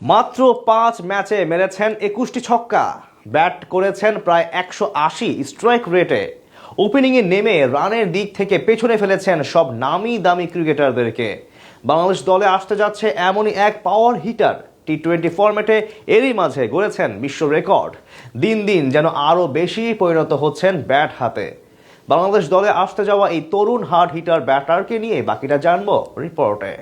মাত্র পাঁচ ম্যাচে মেরেছেন একুশটি ছক্কা। ব্যাট করেছেন প্রায় একশো আশি স্ট্রাইক রেটে। ওপেনিংয়ে নেমে রানের দিক থেকে পেছনে ফেলেছেন সব নামি দামি ক্রিকেটারদেরকে। বাংলাদেশ দলে আসতে যাচ্ছে এমনই এক পাওয়ার হিটার টি টোয়েন্টি ফরম্যাটে এরই মাঝে গড়েছেন বিশ্ব রেকর্ড দিন দিন যেন আরও বেশি পরিণত হচ্ছেন ব্যাট হাতে। বাংলাদেশ দলে আসতে যাওয়া এই তরুণ হার্ড হিটার ব্যাটারকে নিয়ে বাকিটা জানব রিপোর্টে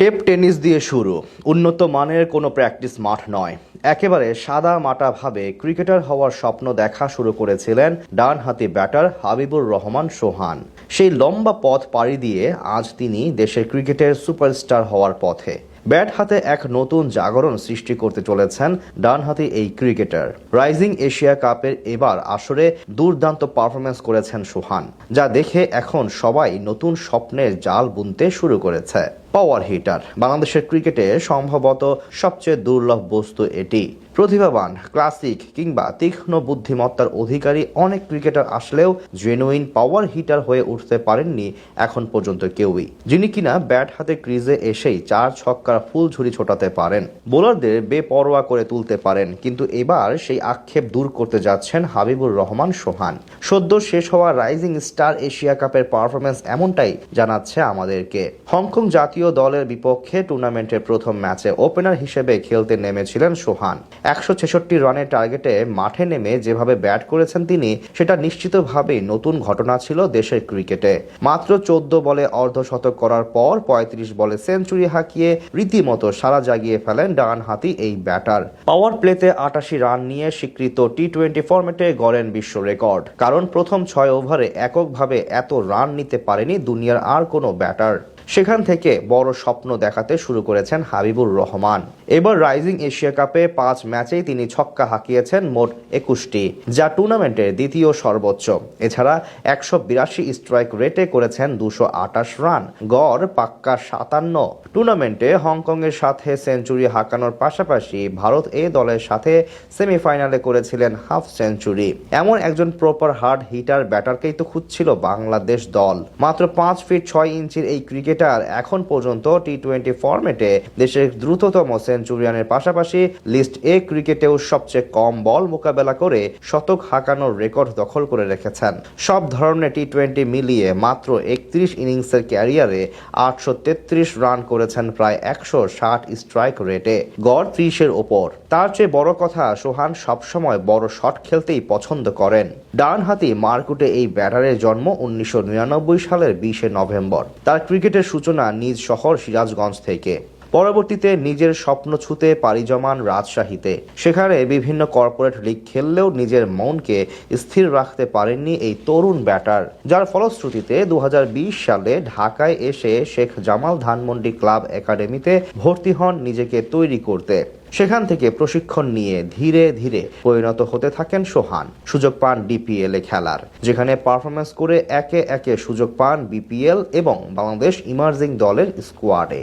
টেপ টেনিস দিয়ে শুরু। উন্নত মানের কোনো প্র্যাকটিস মাঠ নয়। একেবারে সাদা মাটাভাবে ক্রিকেটার হওয়ার স্বপ্ন দেখা শুরু করেছিলেন ডানহাতি ব্যাটার হাবিবুর রহমান সোহান। সেই লম্বা পথ পাড়ি দিয়ে আজ তিনি দেশের ক্রিকেটের সুপারস্টার হওয়ার পথে। ব্যাট হাতে এক নতুন জাগরণ সৃষ্টি করতে চলেছেন ডানহাতি এই ক্রিকেটার। রাইজিং এশিয়া কাপের এবার আসরে দুর্দান্ত পারফরমেন্স করেছেন সোহান, যা দেখে এখন সবাই নতুন স্বপ্নের জাল বুনতে শুরু করেছে। পাওয়ার হিটার বাংলাদেশের ক্রিকেটে সম্ভবত সবচেয়ে দুর্লভ বস্তু এটি। প্রতিভাবান, ক্লাসিক কিংবা তীক্ষ্ণ বুদ্ধিমত্তার অধিকারী অনেক ক্রিকেটার আসলেও জেনুইন পাওয়ার হিটার হয়ে উঠতে পারেননি এখন পর্যন্ত কেউই, যিনি কিনা ব্যাট হাতে ক্রিজে এসেই চার ছক্কার ফুল ঝুরি ছোটাতে পারেন। বোলারদের বেপরোয়া করে তুলতে পারেন, কিন্তু এবার সেই আক্ষেপ দূর করতে যাচ্ছেন হাবিবুর রহমান সোহান। সদ্য শেষ হওয়া রাইজিং স্টার এশিয়া কাপের পারফরমেন্স এমনটাই জানাচ্ছে আমাদেরকে। হংকং জাতীয় দলের বিপক্ষে টুর্নামেন্টের প্রথম ম্যাচে ওপেনার হিসেবে খেলতে নেমেছিলেন সোহান। একশো ছেষট্টি রানের টার্গেটে মাঠে নেমে যেভাবে ব্যাট করেছেন তিনি, সেটা নিশ্চিতভাবেই নতুন ঘটনা ছিল দেশের ক্রিকেটে। মাত্র চোদ্দ বলে অর্ধশতক করার পর পঁয়ত্রিশ বলে সেঞ্চুরি হাঁকিয়ে রীতিমতো সারা জাগিয়ে ফেলেন ডান হাতি এই ব্যাটার। পাওয়ার প্লেতে আটাশি রান নিয়ে স্বীকৃত টি টোয়েন্টি ফরম্যাটে গড়েন বিশ্ব রেকর্ড। কারণ প্রথম ছয় ওভারে এককভাবে এত রান নিতে পারেনি দুনিয়ার আর কোনো ব্যাটার। সেখান থেকে বড় স্বপ্ন দেখাতে শুরু করেছেন হাবিবুর রহমান। এবার রাইজিং এশিয়া কাপে পাঁচ ম্যাচেই তিনি ছক্কা হাঁকিয়েছেন মোট একুশটি, যা টুর্নামেন্টের দ্বিতীয় সর্বোচ্চ। এছাড়া একশো বিরাশি স্ট্রাইক রেটে করেছেন দুশো আটাশ রান। গড় পাক্কা সাতান্ন। টুর্নামেন্টে হংকংয়ের সাথে সেঞ্চুরি হাঁকানোর পাশাপাশি ভারত এ দলের সাথে সেমিফাইনালে করেছিলেন হাফ সেঞ্চুরি। এমন একজন প্রপার হার্ড হিটার ব্যাটারকেই তো খুঁজছিল বাংলাদেশ দল। মাত্র পাঁচ ফিট ছয় ইঞ্চির এই ক্রিকেটার এখন পর্যন্ত টি টোয়েন্টি ফরম্যাটে দেশের দ্রুততম সেঞ্চুরিয়ানের পাশাপাশি লিস্ট এ ক্রিকেটেও সবচেয়ে কম বল মোকাবেলা করে শতক হাঁকানোর রেকর্ড দখল করে রেখেছেন। সব ধরনের টি টোয়েন্টি মিলিয়ে মাত্র একত্রিশ ইনিংসের ক্যারিয়ারে আটশো তেত্রিশ রান করেছেন প্রায় একশো ষাট স্ট্রাইক রেটে গড় ত্রিশের ওপর। তার চেয়ে বড় কথা, সোহান সবসময় বড় শট খেলতেই পছন্দ করেন। ডানহাতি মার্কুটে এই ব্যাটারের জন্ম উনিশশো নিরানব্বই সালের বিশে নভেম্বর। তার ক্রিকেটের সূচনা নিজ শহর সিরাজগঞ্জ থেকে। পরবর্তীতে নিজের স্বপ্ন ছুতে পাড়ি জমান রাজশাহীতে। সেখানে বিভিন্ন কর্পোরেট লিগ খেললেও নিজের মনকে স্থির রাখতে পারেননি এই তরুণ ব্যাটার। যার ফলশ্রুতিতে দুহাজার বিশ সালে ঢাকায় এসে শেখ জামাল ধানমন্ডি ক্লাব একাডেমিতে ভর্তি হন নিজেকে তৈরি করতে। সেখান থেকে প্রশিক্ষণ নিয়ে ধীরে ধীরে পরিণত হতে থাকেন সোহান। সুযোগ পান ডিপিএল এ খেলার, যেখানে পারফরমেন্স করে একে একে সুযোগ পান বিপিএল এবং বাংলাদেশ ইমার্জিং দলের স্কোয়াডে